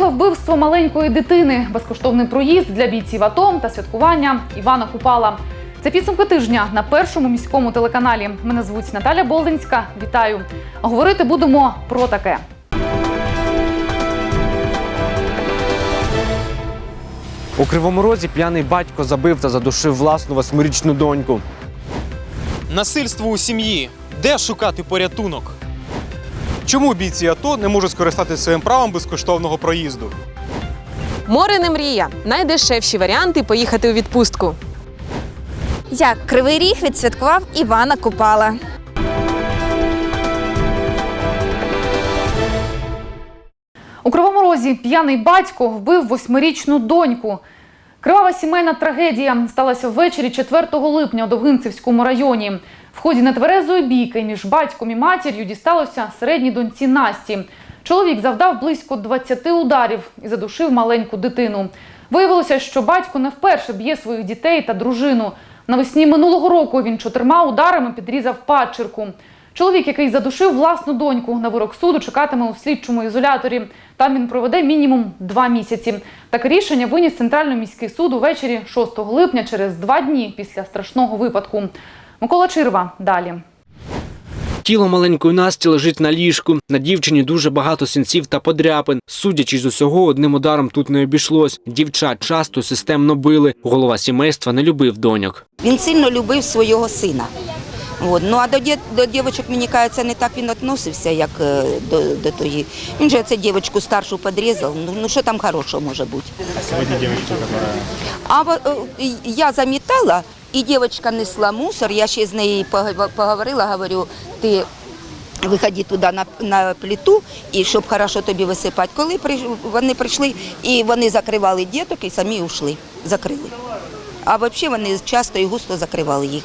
Жахливе вбивство маленької дитини, безкоштовний проїзд для бійців АТО та святкування Івана Купала. Це підсумки тижня на першому міському телеканалі. Мене звуть Наталя Болдинська. Вітаю. Говорити будемо про таке. У Кривому Розі п'яний батько забив та задушив власну восьмирічну доньку. Насильство у сім'ї. Де шукати порятунок? Чому бійці АТО не можуть скористатися своїм правом безкоштовного проїзду? Море не мрія. Найдешевші варіанти поїхати у відпустку. Як Кривий Ріг відсвяткував Івана Купала. У Кривому Розі п'яний батько вбив восьмирічну доньку. Кривава сімейна трагедія сталася ввечері 4 липня у Довгинцевському районі. В ході нетверезої бійки між батьком і матір'ю дісталося середній доньці Насті. Чоловік завдав близько 20 ударів і задушив маленьку дитину. Виявилося, що батько не вперше б'є своїх дітей та дружину. Навесні минулого року він чотирма ударами підрізав падчерку. Чоловік, який задушив власну доньку, на вирок суду чекатиме у слідчому ізоляторі. Там він проведе мінімум два місяці. Таке рішення виніс Центральний міський суд увечері 6 липня через два дні після страшного випадку. Микола Чирва далі. Тіло маленької Насті лежить на ліжку. На дівчині дуже багато синців та подряпин. Судячи з усього, одним ударом тут не обійшлось. Дівчат часто системно били. Голова сімейства не любив доньок. Він сильно любив свого сина. От. Ну а до, дє- до дівчаток, мені кажеться, не так він відносився, як е, до, до тої. Він же це дівчинку старшу підрізав. Ну, ну що там хорошого може бути? А во- е, і я замітала, і дівчинка несла мусор. Я ще з нею погов- поговорила, говорю, ти виходи туди на, на плиту, і щоб хорошо тобі висипати. Коли приш- вони прийшли, і вони закривали діток і самі ушли, закрили. А взагалі вони часто і густо закривали їх.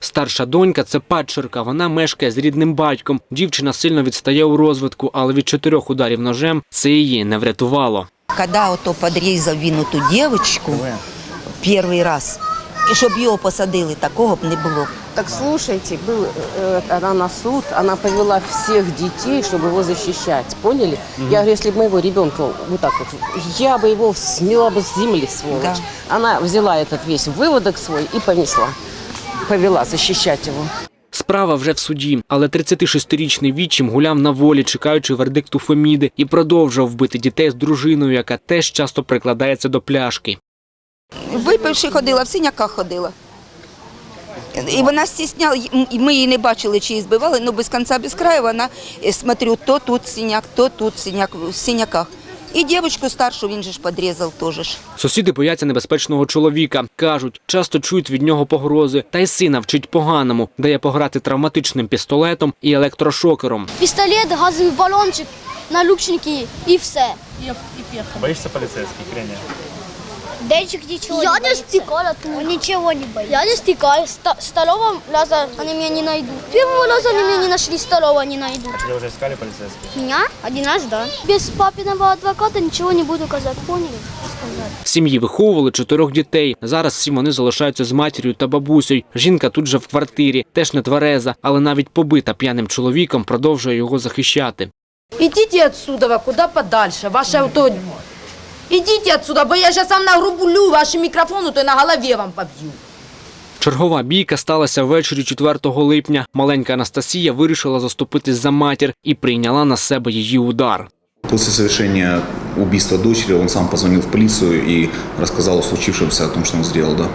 Старша донька це падчерка. Вона мешкає з рідним батьком. Дівчина сильно відстає у розвитку, але від чотирьох ударів ножем це її не врятувало. Коли ото підрізав він ту дівчинку перший раз, і щоб його посадили, такого б не було. Так слушайте, был, э, она на суд, она повела всех детей, чтобы его защищать, поняли? Я говорю, если бы моего ребенка вот так вот, я бы его смела бы с земли, сволочь. Да. Она взяла этот весь выводок свой и понесла, повела защищать его. Справа вже в суді, але 36-річний відчим гуляв на волі, чекаючи вердикту Феміди, і продовжував бити дітей з дружиною, яка теж часто прикладається до пляшки. Випивши ходила, в синяках ходила. І вона стісняла, і ми її не бачили, чи її збивали, але без кінця, без краю вона, е, смотрю, то тут синяк, то тут синяк, в синяках. І дівчинку старшу він же ж підрізав теж. Сусіди бояться небезпечного чоловіка. кажуть, часто чують від нього погрози. Та й сина вчить поганому, дає пограти травматичним пістолетом і електрошокером. пістолет, газовий балончик, налюбчники і все. Боїшся полицейских или нет? Денчик нічого Я не стікаю, он нічого не боится. Я не стікаю. Ста- Столовом лаза они меня не найдут. Первого лаза они меня не нашли, второго не найдут. Тебя уже искали полицейские? Меня? Один раз, да. Без папиного адвоката ничего не буду казать, поняли? В сім'ї виховували чотирьох дітей. Зараз всі вони залишаються з матір'ю та бабусею. Жінка тут же в квартирі, теж не твереза, але навіть побита п'яним чоловіком продовжує його захищати. Идите отсюда, куда подальше. Ваше то... Идите отсюда, бо я сейчас вам нагрублю ваши микрофоны, то на голове вам побью. Чергова бійка сталася ввечері 4 липня. Маленька Анастасія вирішила заступитись за матір і прийняла на себе її удар. После совершения убийства дочери он сам позвонил в полицию и рассказал о случившемся, о том, что он сделал. Да.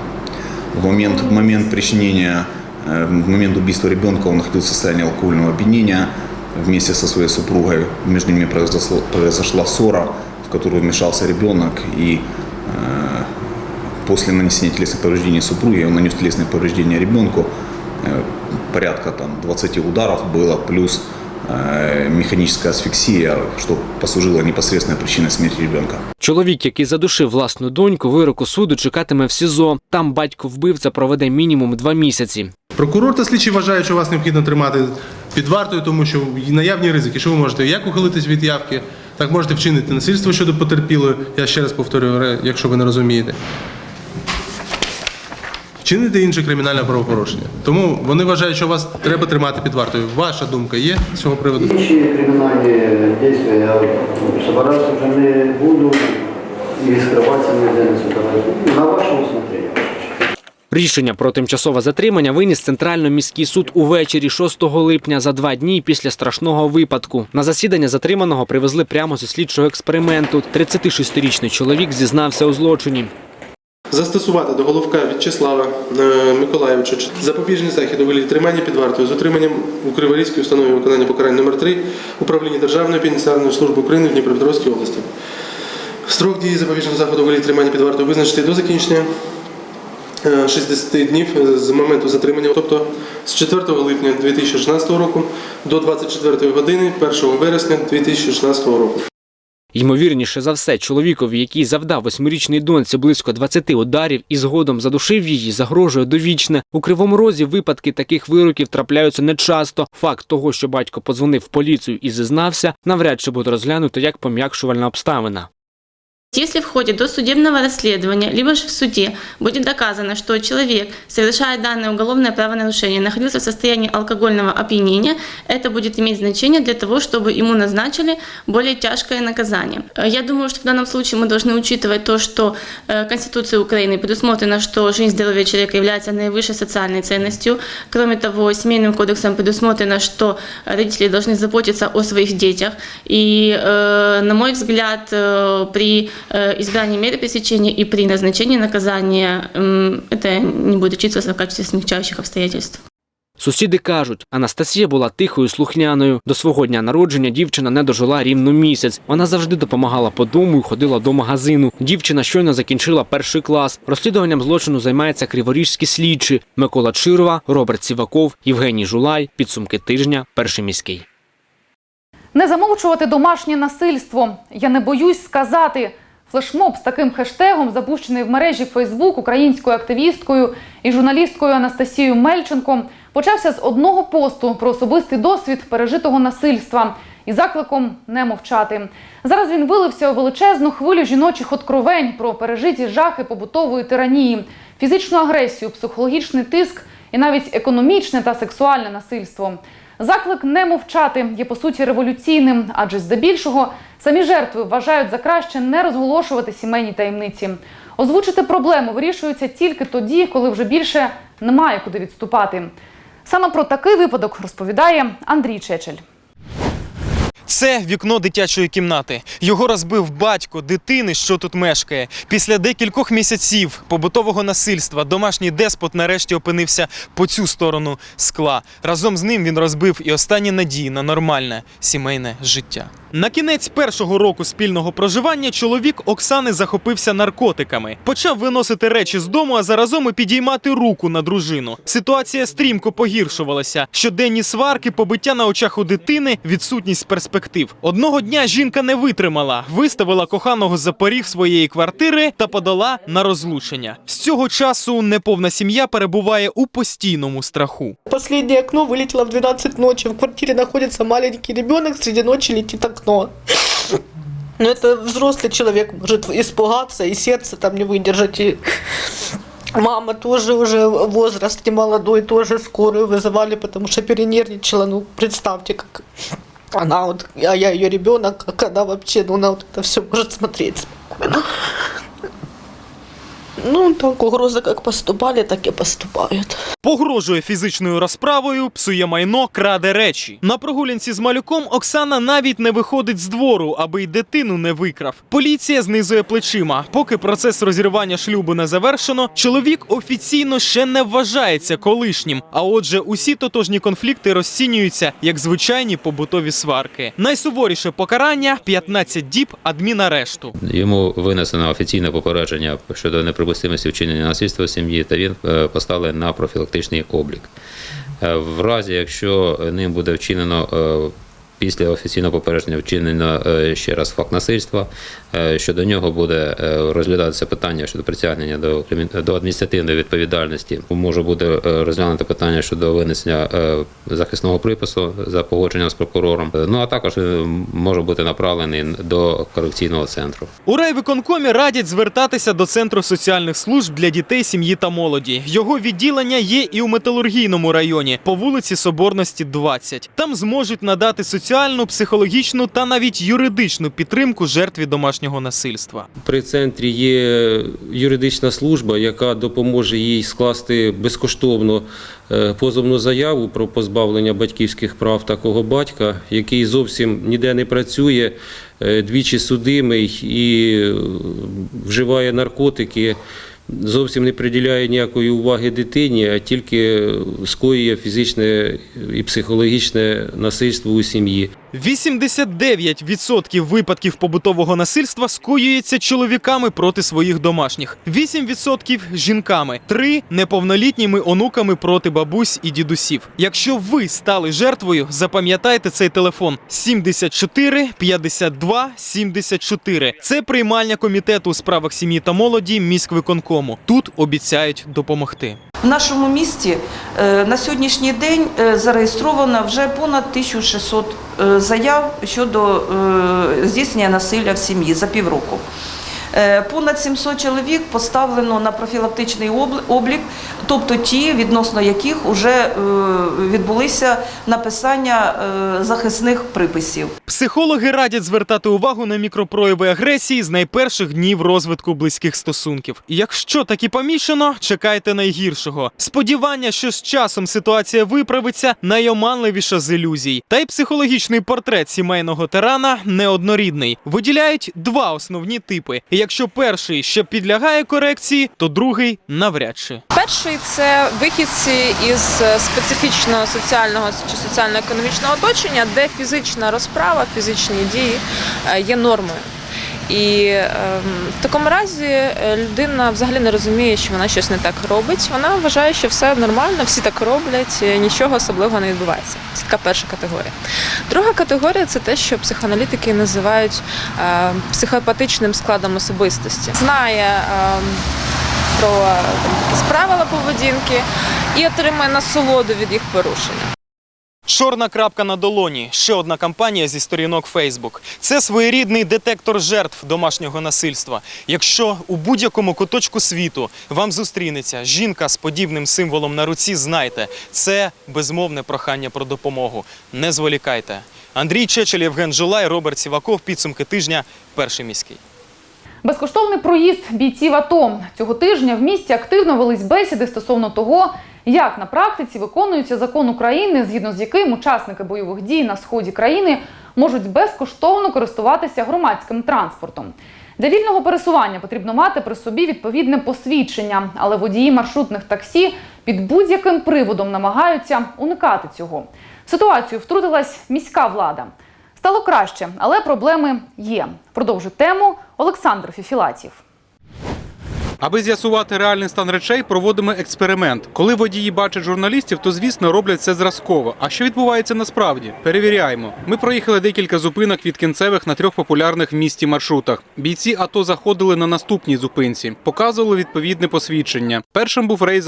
В, момент, в момент причинения, э, в момент убийства ребенка он находился в состоянии алкогольного опьянения вместе со своей супругой. Между ними произошло- произошла ссора, в которую вмешался ребенок и э, после нанесения телесных повреждений супруге он нанес телесные повреждения ребенку. Э, порядка там 20 ударов было, плюс э, механическая асфиксия, что послужило непосредственной причиной смерти ребенка. Чоловік, який задушив власну доньку, вироку суду чекатиме в СІЗО. Там батько вбивця проведе мінімум два місяці. Прокурор та слідчі вважають, що вас необхідно тримати під вартою, тому що наявні ризики, що ви можете як ухилитись від явки, так можете вчинити насильство щодо потерпілої. Я ще раз повторюю, якщо ви не розумієте. вчинити інше кримінальне правопорушення. Тому вони вважають, що вас треба тримати під вартою. Ваша думка є з цього приводу? Інші кримінальні дії я собиратися вже не буду і скриватися ніде не. На вашому усмотренні. Рішення про тимчасове затримання виніс Центральний міський суд увечері 6 липня за два дні після страшного випадку. На засідання затриманого привезли прямо зі слідчого експерименту. 36-річний чоловік зізнався у злочині. Застосувати до головка В'ячеслава е, Миколаєвича запобіжний захід у вигляді тримання під вартою з отриманням у Криворізькій установі виконання покарань номер 3 управління Державної пенітенціарної служби України в Дніпропетровській області. Строк дії запобіжного заходу у вигляді тримання під вартою визначити до закінчення 60 днів з моменту затримання, тобто з 4 липня 2016 року до 24 години 1 вересня 2016 року. Ймовірніше за все, чоловікові, який завдав восьмирічній доньці близько 20 ударів і згодом задушив її, загрожує довічне. У Кривому Розі випадки таких вироків трапляються нечасто. Факт того, що батько подзвонив в поліцію і зізнався, навряд чи буде розглянуто як пом'якшувальна обставина. Если в ходе досудебного расследования, либо же в суде будет доказано, что человек, совершая данное уголовное правонарушение, находился в состоянии алкогольного опьянения, это будет иметь значение для того, чтобы ему назначили более тяжкое наказание. Э, Я думаю, что в данном случае мы должны учитывать то, что э, Конституцией Украины предусмотрено, что жизнь и здоровье человека является наивысшей социальной ценностью. Кроме того, Семейным кодексом предусмотрено, что родители должны заботиться о своих детях. И, э, на мой взгляд, при избрании меры пресечения и при назначении наказания м, это не будет учитываться в качестве смягчающих обстоятельств. Сусіди кажуть, Анастасія була тихою, слухняною. До свого дня народження дівчина не дожила рівно місяць. Вона завжди допомагала по дому і ходила до магазину. Дівчина щойно закінчила перший клас. Розслідуванням злочину займаються криворіжські слідчі Микола Чирова, Роберт Сіваков, Євгеній Жулай. Підсумки тижня. Перший міський. Не замовчувати домашнє насильство. Я не боюсь сказати. Флешмоб з таким хештегом, запущений в мережі Фейсбук українською активісткою і журналісткою Анастасією Мельченко, почався з одного посту про особистий досвід пережитого насильства і закликом не мовчати. Зараз він вилився у величезну хвилю жіночих откровень про пережиті жахи побутової тиранії, фізичну агресію, психологічний тиск і навіть економічне та сексуальне насильство. Заклик не мовчати є по суті революційним, адже здебільшого самі жертви вважають за краще не розголошувати сімейні таємниці. Озвучити проблему вирішується тільки тоді, коли вже більше немає куди відступати. Саме про такий випадок розповідає Андрій Чечель. Це вікно дитячої кімнати. Його розбив батько дитини, що тут мешкає. Після декількох місяців побутового насильства домашній деспот нарешті опинився по цю сторону скла. Разом з ним він розбив і останні надії на нормальне сімейне життя. На кінець першого року спільного проживання чоловік Оксани захопився наркотиками. Почав виносити речі з дому, а заразом і підіймати руку на дружину. Ситуація стрімко погіршувалася. Щоденні сварки, побиття на очах у дитини, відсутність перспектив Одного дня жінка не витримала, виставила коханого за поріг своєї квартири та подала на розлучення. З цього часу неповна сім'я перебуває у постійному страху. Последнее окно вылетело в 12 ночи. В квартире находится маленький ребенок, среди ночи летит окно. Но это взрослый человек может испугаться, и сердце там не выдержать. И мама тоже уже возраст не молодой, тоже скорую вызывали, потому что перенервничала. Ну, представьте, как она вот, а я ее ребенок, как она вообще, ну, она вот это все может смотреть спокойно. Ну, так угрозы как поступали, так и поступают. Погрожує фізичною розправою, псує майно, краде речі. На прогулянці з малюком Оксана навіть не виходить з двору, аби й дитину не викрав. Поліція знизує плечима. Поки процес розірвання шлюбу не завершено, чоловік офіційно ще не вважається колишнім. А отже, усі тотожні конфлікти розцінюються як звичайні побутові сварки. Найсуворіше покарання 15 діб адмінарешту. Йому винесено офіційне попередження щодо неприпустимості вчинення насильства в сім'ї, та він е, поставлений на профілактичний облік. Е, В разі, якщо ним буде вчинено е, Після офіційного попередження вчинено е, ще раз факт насильства. Е, Щодо нього буде е, розглядатися питання щодо притягнення до до адміністративної відповідальності. Може буде е, розглянуто питання щодо винесення захисного припису за погодженням з прокурором. Ну а також може бути направлений до корекційного центру. У райвиконкомі радять звертатися до центру соціальних служб для дітей, сім'ї та молоді. Його відділення є і у металургійному районі по вулиці Соборності, 20. Там зможуть надати соціальну, психологічну та навіть юридичну підтримку жертві домашнього насильства. При центрі є юридична служба, яка допоможе їй скласти безкоштовно е, позовну заяву про позбавлення батьківських прав такого батька, який зовсім ніде не працює, е, двічі судимий і е, вживає наркотики. Зовсім не приділяє ніякої уваги дитині, а тільки скоює фізичне і психологічне насильство у сім'ї. 89% випадків побутового насильства скоюється чоловіками проти своїх домашніх, 8% – жінками, 3 – неповнолітніми онуками проти бабусь і дідусів. Якщо ви стали жертвою, запам'ятайте цей телефон 74 52 74. Це приймальня комітету у справах сім'ї та молоді міськвиконкому. Тут обіцяють допомогти. Нашому місті е, на сьогоднішній день е, зареєстровано вже понад 1600 е, заяв щодо здійснення насилля в сім'ї за півроку. Е, Понад 700 чоловік поставлено на профілактичний облік, тобто ті, відносно яких вже відбулися написання е, захисних приписів. Психологи радять звертати увагу на мікропрояви агресії з найперших днів розвитку близьких стосунків. Якщо таки помічено, чекайте найгіршого. Сподівання, що з часом ситуація виправиться, найоманливіша з ілюзій. Та й психологічний портрет сімейного тирана неоднорідний. Виділяють два основні типи. Якщо перший ще підлягає корекції, то другий навряд чи. Перший це вихідці із е, специфічного соціального чи соціально-економічного оточення, де фізична розправа, фізичні дії е, є нормою. І ем, в такому разі е, людина взагалі не розуміє, що вона щось не так робить. Вона вважає, що все нормально, всі так роблять, е, нічого особливого не відбувається. Це така перша категорія. Друга категорія це те, що психоаналітики називають е, психопатичним складом особистості. Знає ем, про якісь правила поведінки і отримує насолоду від їх порушення. Чорна крапка на долоні. Ще одна кампанія зі сторінок Facebook. Це своєрідний детектор жертв домашнього насильства. Якщо у будь-якому куточку світу вам зустрінеться жінка з подібним символом на руці, знайте, це безмовне прохання про допомогу. Не зволікайте. Андрій Чечель, Євген Жулай, Роберт Сіваков. Підсумки тижня. Перший міський. Безкоштовний проїзд бійців АТО. Цього тижня в місті активно велись бесіди стосовно того, як на практиці виконується закон України, згідно з яким учасники бойових дій на сході країни можуть безкоштовно користуватися громадським транспортом. Для вільного пересування потрібно мати при собі відповідне посвідчення, але водії маршрутних таксі під будь-яким приводом намагаються уникати цього. Ситуацію втрутилась міська влада. Стало краще, але проблеми є. Продовжить тему Олександр Фіфілатів. Аби з'ясувати реальний стан речей, проводимо експеримент. Коли водії бачать журналістів, то звісно роблять це зразково. А що відбувається насправді? Перевіряємо. Ми проїхали декілька зупинок від кінцевих на трьох популярних в місті маршрутах. Бійці АТО заходили на наступній зупинці, показували відповідне посвідчення. Першим був рейс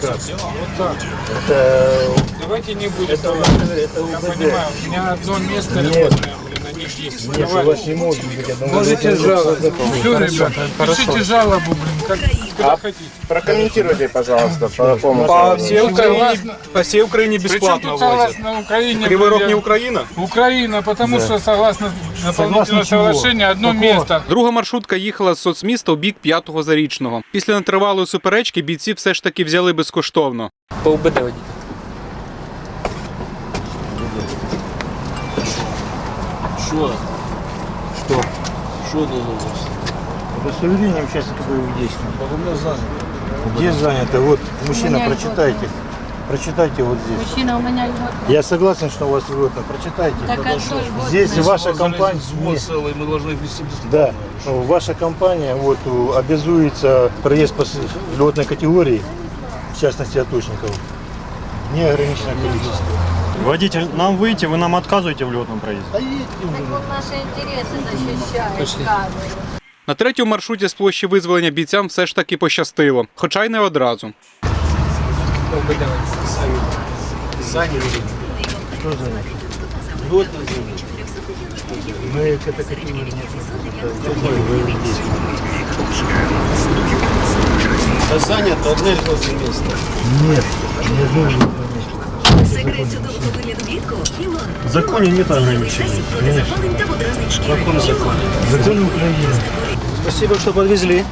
з автовокзалу. Давайте не будем. Я понимаю, у меня одно место работное, на. Нет, у вас не может быть одного Можете жаловаться. Все, ребята, пишите жалобу, блин, как, куда А хотите. Прокомментируйте, пожалуйста, по поводу... По всей Украине- по всей Украине бесплатно Причем тут согласно Украине... Кривой Рог не Украина? Украина, потому Да. что согласно дополнительного чего? соглашения одно место. Друга маршрутка їхала з соцміста у бік п'ятого зарічного. Після нетривалої суперечки бійці все ж таки взяли безкоштовно. По УБД Что? Что? Что называется? Удостоверение участника боевых действий. Где занято? Вот, мужчина, прочитайте. Прочитайте вот здесь. Мужчина, у меня льготная. Я согласен, что у вас льготно. Прочитайте. Так а что? Здесь ваша компания... целый, мы должны ввести Да, ваша компания вот, у- обязуется проезд по льготной категории, в частности оточников, неограниченное количество. Водитель, нам выйти, вы нам отказываете в летном проезде. Да едьте уже. Наши интересы защищает. На третьому маршруті з площі визволення бійцям все ж таки пощастило, хоча й не одразу. Что за Льготное Мы к этой категории не относимся. боевых действий. Занято одне льготное место. Нет, не нужно. В законе нет ограничений. Конечно. Какой закон? Закон Украины. Спасибо, что подвезли.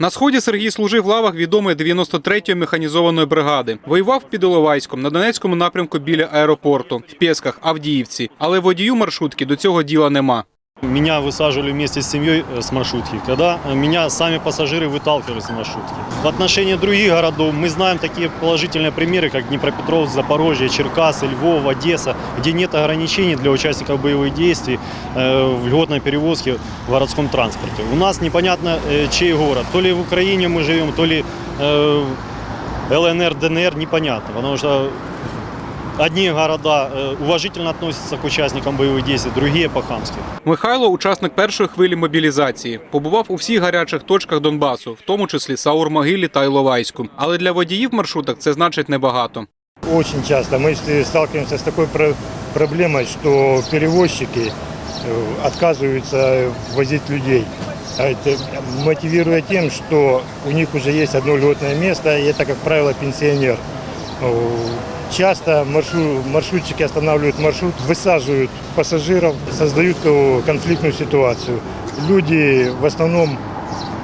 На сході Сергій служив в лавах відомої 93-ї механізованої бригади. Воював під Іловайськом на Донецькому напрямку біля аеропорту, в Пєсках, Авдіївці. Але водію маршрутки до цього діла нема. Меня высаживали вместе с семьей э, с маршрутки, когда э, меня сами пассажиры выталкивали с маршрутки. В отношении других городов мы знаем такие положительные примеры, как Днепропетровск, Запорожье, Черкасы, Львов, Одесса, где нет ограничений для участников боевых действий э, в льготной перевозке в городском транспорте. У нас непонятно, э, чей город. То ли в Украине мы живем, то ли э, ЛНР, ДНР, непонятно. Потому что одни города э, уважительно относятся к участникам боевых действий, другие по-хамски. Михайло учасник першої хвилі мобілізації. Побував у всіх гарячих точках Донбасу, в тому числі Саур-Могилі та Іловайську. Але для водіїв маршруток це значить небагато. Очень часто мы с- сталкиваемся с такой про- проблемой, что перевозчики э, отказываются возить людей. А это мотивируя тем, что у них уже есть одно льготное место, и это, как правило, пенсионер. Э, Часто маршру- маршрутчики останавливают маршрут, высаживают пассажиров, создают э, конфликтную ситуацию. Люди в основном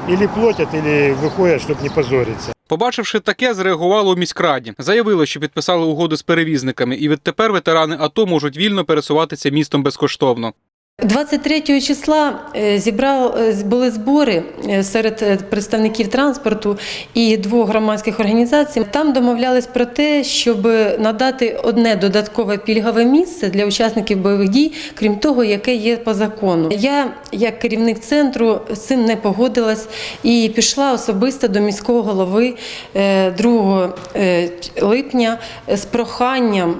или платят, или выходят, чтобы не позориться. Побачивши таке, зреагувало у міськраді. Заявили, що підписали угоду з перевізниками, і відтепер ветерани АТО можуть вільно пересуватися містом безкоштовно. 23 числа е, е, були збори е, серед представників транспорту і двох громадських організацій. Там домовлялись про те, щоб надати одне додаткове пільгове місце для учасників бойових дій, крім того, яке є по закону. Я, як керівник центру, з цим не погодилась і пішла особисто до міського голови е, 2 е, липня з проханням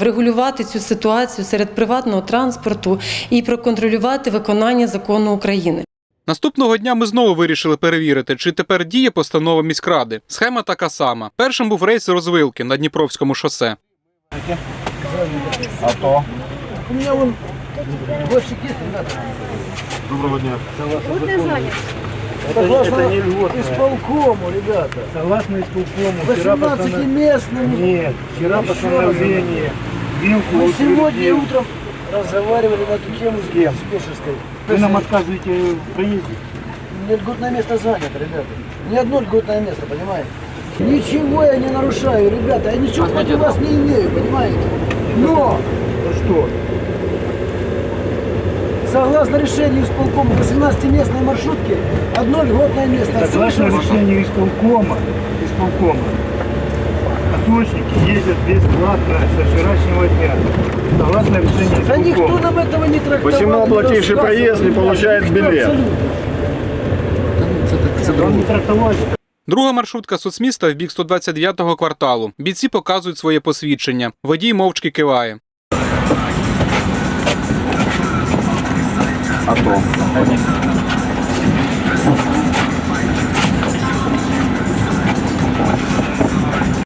врегулювати цю ситуацію серед приватного транспорту і проконтролювати виконання закону України. Наступного дня ми знову вирішили перевірити, чи тепер діє постанова міськради. Схема така сама. Першим був рейс розвилки на Дніпровському шосе. А то? У меня вон больше есть, ребята. Доброго дня. Вот не занят. Это, Согласно это не льготное. исполкому, ребята. Согласно исполкому. вчера 18 постанов- местными. Нет, вчера Еще постановление. Вилку Мы сегодня утвердил. утром разговаривали на эту тему с кем? с Пешерской. Вы нам отказываете в проезде. Мне льготное место занято, ребята. Ни одно льготное место, понимаете? Ничего я не нарушаю, ребята. Я ничего против вас не имею, понимаете? Но Ну что? согласно решению исполкома 18-местной маршрутки, одно льготное место. Согласно решению исполкома, исполкома, оточники ездят бесплатно со вчерашнего дня. Согласно решению Да никто нам этого не трактовал. Почему оплативший проезд не получает билет? Вам. Друга маршрутка соцміста в бік 129-го кварталу. Бійці показують своє посвідчення. Водій мовчки киває. А то?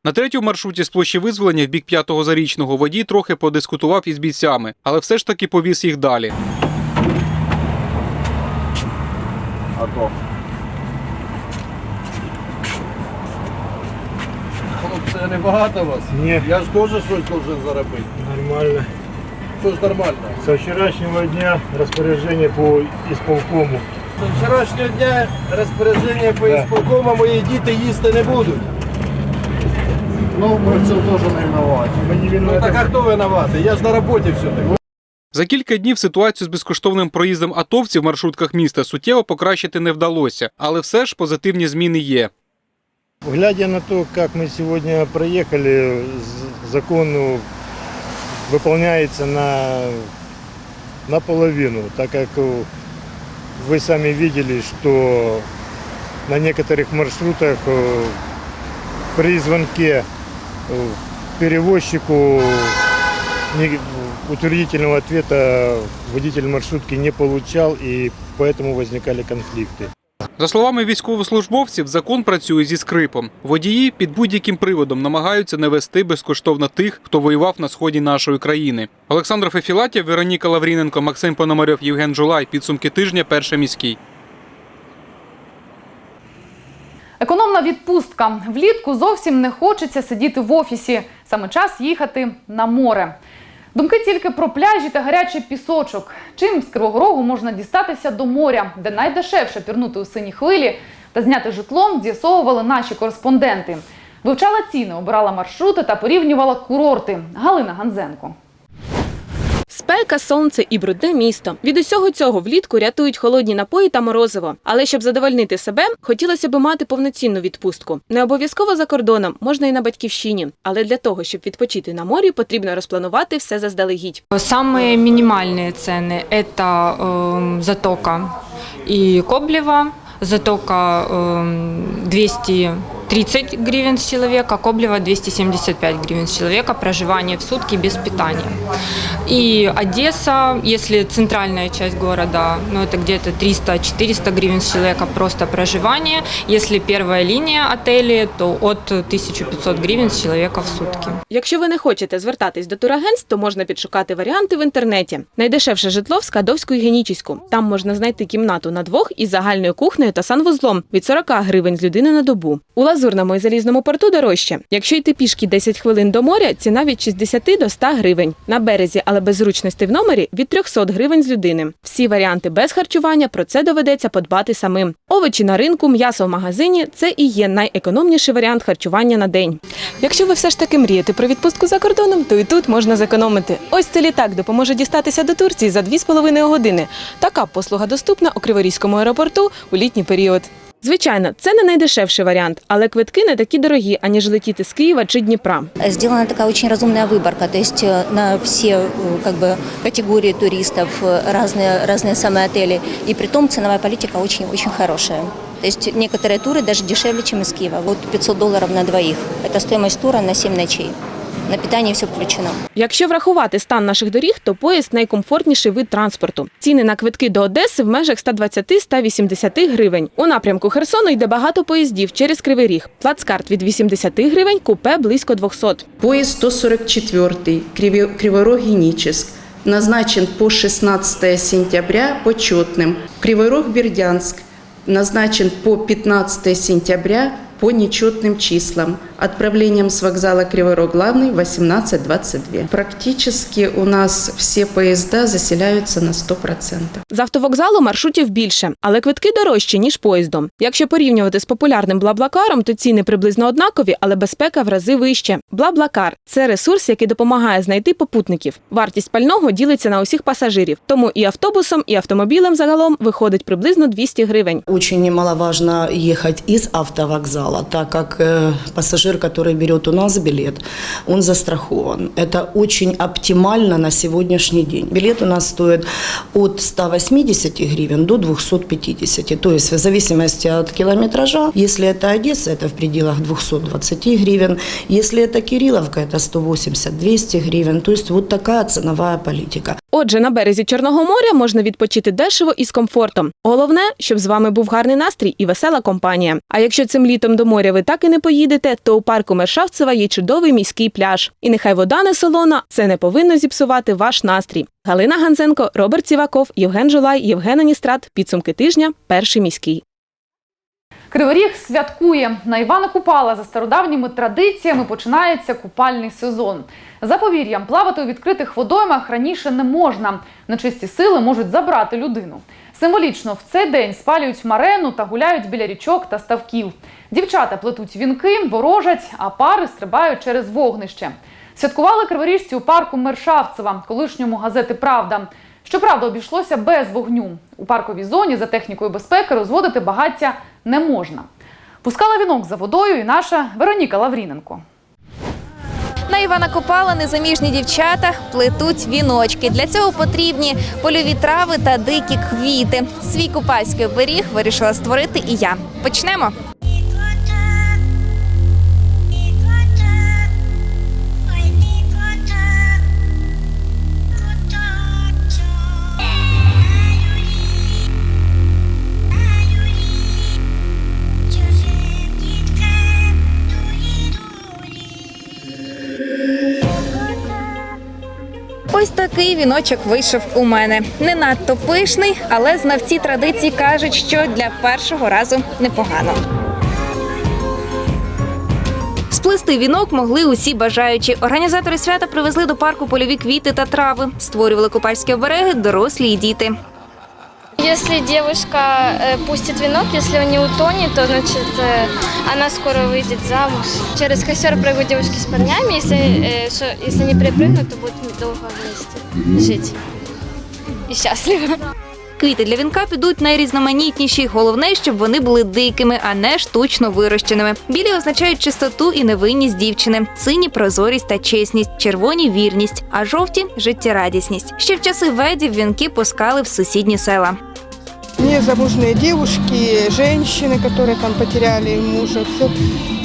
На третьому маршруті з площі визволення в бік п'ятого зарічного водій трохи подискутував із бійцями, але все ж таки повіз їх далі. А то? Хлопці, не багато вас? Ні. Я ж теж щось должен заробити. Нормально. Що ж нормально? Со вчерашнего дня распоряжение по исполкому. З вчорашнього дня розпорядження по Да. ісполкому мої діти їсти не будуть. Ну, ми в цьому теж не винуваті. Ми не Ну так а хто винуватий? Я ж на роботі все-таки. За кілька днів ситуацію з безкоштовним проїздом атовців в маршрутках міста суттєво покращити не вдалося, але все ж позитивні зміни є. Глядя на то, как мы сегодня проехали, з- закон ну, выполняется на, наполовину, так как э, вы сами видели, что на некоторых маршрутах э, при звонке э, перевозчику утвердительного ответа водитель маршрутки не получал, и поэтому возникали конфликты. За словами військовослужбовців, закон працює зі скрипом. Водії під будь-яким приводом намагаються не вести безкоштовно тих, хто воював на сході нашої країни. Олександр Фефілатєв, Вероніка Лавріненко, Максим Пономарьов, Євген Жулай. Підсумки тижня. Перший міський. Економна відпустка. Влітку зовсім не хочеться сидіти в офісі. Саме час їхати на море. Думки тільки про пляжі та гарячий пісочок. Чим з Кривого Рогу можна дістатися до моря, де найдешевше пірнути у сині хвилі та зняти житлом, з'ясовували наші кореспонденти. Вивчала ціни, обирала маршрути та порівнювала курорти. Галина Ганзенко. Спека, сонце і брудне місто. Від усього цього влітку рятують холодні напої та морозиво. Але щоб задовольнити себе, хотілося б мати повноцінну відпустку. Не обов'язково за кордоном, можна і на батьківщині. Але для того, щоб відпочити на морі, потрібно розпланувати все заздалегідь. Саме мінімальні ціни це ем, затока і коблєва, затока ем, 200 30 гривен с человека, Коблева 275 гривен с человека, проживание в сутки без питания. И Одесса, если центральная часть города, ну это где-то 300-400 гривен с человека просто проживание. Если первая линия отелі, то от 1500 гривень з чоловіка в сутки. Якщо ви не хочете звертатись до турагентств, то можна підшукати варіанти в інтернеті. Найдешевше житло в Скадовську і Там можна знайти кімнату на двох із загальною кухнею та санвузлом від 40 гривень з людини на добу. У Лазурному і залізному порту дорожче. Якщо йти пішки 10 хвилин до моря, ціна від 60 до 100 гривень. На березі, але без зручності в номері від 300 гривень з людини. Всі варіанти без харчування, про це доведеться подбати самим. Овочі на ринку, м'ясо в магазині це і є найекономніший варіант харчування на день. Якщо ви все ж таки мрієте про відпустку за кордоном, то і тут можна зекономити. Ось це літак допоможе дістатися до Турції за 2,5 години. Така послуга доступна у Криворізькому аеропорту у літній період. Звичайно, це не найдешевший варіант, але квитки не такі дорогі, аніж летіти з Києва чи Дніпра. Сделана такая очень разумная выборка, то есть э, на все э, как бы, категории туристов э, разные, разные самые отели. И при том ценовая политика очень-очень хорошая. То есть некоторые туры даже дешевле, чем из Киева. Вот 500 долларов на двоих. Это стоимость тура на 7 ночей. На питание все включено. Якщо врахувати стан наших доріг, то поїзд найкомфортніший вид транспорту. Ціни на квитки до Одеси в межах 120-180 гривень. У напрямку Херсону йде багато поїздів через Кривий Ріг. Плацкарт від 80 гривень, купе близько 200. Поезд 144 Криви- Криворог-Геническ назначен по 16 сентября почетным. Кривой Рог-Бердянск назначен по 15 сентября по нечетным числам. Отправлением с вокзала Кривой Рог главный 18.22. Практически у нас все поезда заселяются на 100%. З автовокзалу маршрутів більше, але квитки дорожчі, ніж поїздом. Якщо порівнювати з популярним Блаблакаром, то ціни приблизно однакові, але безпека в рази вище. Блаблакар це ресурс, який допомагає знайти попутників. Вартість пального ділиться на усіх пасажирів, тому і автобусом, і автомобілем загалом виходить приблизно 200 гривень. Очень немаловажно ехать из автовокзала, так как э, пассажир, который берет у нас билет, он застрахован. Это очень оптимально на сегодняшний день. Билет у нас стоит от 180 гривен до 250, то есть в зависимости от километража. Если это Одесса, это в пределах 220 гривен. Если это Кирилловка, это 180-200 гривен. То есть вот такая ценовая политика. Отже, на березі Чорного моря можна відпочити дешево і з комфортом. Головне, щоб з вами був гарний настрій і весела компанія. А якщо цим літом до моря ви так і не поїдете, то у парку Мершавцева є чудовий міський пляж. І нехай вода не солона, це не повинно зіпсувати ваш настрій. Галина Ганзенко, Роберт Сіваков, Євген Жулай, Євген Аністрат. Підсумки тижня. Перший міський. Кривий Ріг святкує. На Івана Купала за стародавніми традиціями починається купальний сезон. За повір'ям, плавати у відкритих водоймах раніше не можна. Нечисті сили можуть забрати людину. Символічно в цей день спалюють марену та гуляють біля річок та ставків. Дівчата плетуть вінки, ворожать, а пари стрибають через вогнище. Святкували криворіжці у парку Мершавцева, колишньому газети Правда. Щоправда, обійшлося без вогню. У парковій зоні за технікою безпеки розводити багаття не можна. Пускала вінок за водою і наша Вероніка Лавріненко. На Івана Копала незаміжні дівчата плетуть віночки. Для цього потрібні польові трави та дикі квіти. Свій купальський оберіг вирішила створити і я. Почнемо. такий віночок вийшов у мене. Не надто пишний, але знавці традиції кажуть, що для першого разу непогано. Сплести вінок могли усі бажаючі. Організатори свята привезли до парку польові квіти та трави, створювали купальські обереги дорослі і діти. Если девушка э, пустит венок, если он не утонет, то значит э, она скоро выйдет замуж. Через костер прыгают девушки с парнями. Если, э, шо- если не припрыгнут, то будут долго вместе жить. і щасливо. Квіти для вінка підуть найрізноманітніші. Головне, щоб вони були дикими, а не штучно вирощеними. Білі означають чистоту і невинність дівчини, сині прозорість та чесність, червоні вірність, а жовті життєрадісність. Ще в часи ведів вінки пускали в сусідні села. Незамужные девушки, женщины, которые там потеряли мужа, все.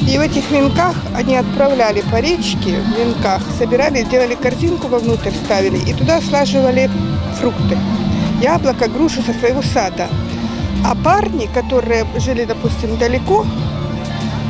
И в этих венках они отправляли по речке, в венках, собирали, делали корзинку вовнутрь, ставили, и туда слаживали фрукты. Яблоко, грушу со своего сада. А парни, которые жили, допустим, далеко,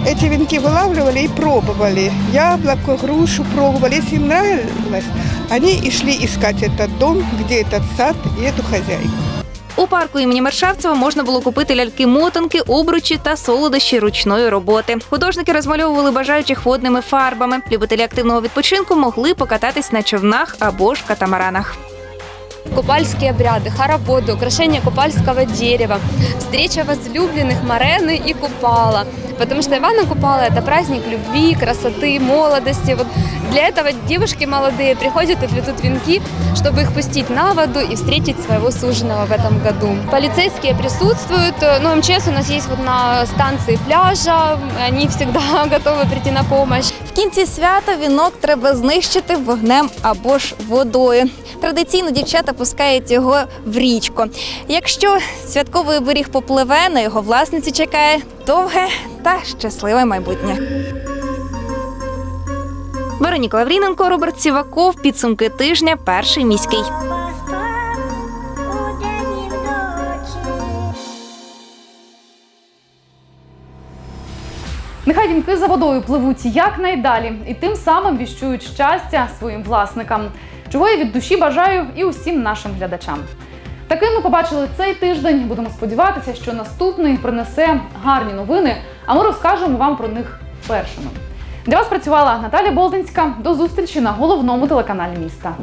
эти венки вылавливали и пробовали. Яблоко, грушу пробовали. Если им нравилось, они и шли искать этот дом, где этот сад и эту хозяйку. У парку імені Мершавцева можна було купити ляльки-мотанки, обручі та солодощі ручної роботи. Художники розмальовували бажаючих водними фарбами. Любителі активного відпочинку могли покататись на човнах або ж катамаранах. Купальские обряды, хороводы, украшение купальского дерева, встреча возлюбленных Марены и Купала. Потому что Ивана Купала – это праздник любви, красоты, молодости. Вот для этого девушки молодые приходят и плетут венки, чтобы их пустить на воду и встретить своего суженого в этом году. Полицейские присутствуют, ну, МЧС у нас есть вот на станции пляжа, они всегда готовы прийти на помощь. В кінці свята вінок треба знищити вогнем або ж водою. Традиційно дівчата пускають його в річку. Якщо святковий оберіг попливе, на його власниці чекає довге та щасливе майбутнє. Вероніка Лавріненко, Роберт Сіваков. Підсумки тижня. Перший міський. Нехай вінки за водою пливуть якнайдалі і тим самим віщують щастя своїм власникам. Чого я від душі бажаю і усім нашим глядачам. Таким ми побачили цей тиждень. Будемо сподіватися, що наступний принесе гарні новини, а ми розкажемо вам про них першими. Для вас працювала Наталя Болдинська. До зустрічі на головному телеканалі міста.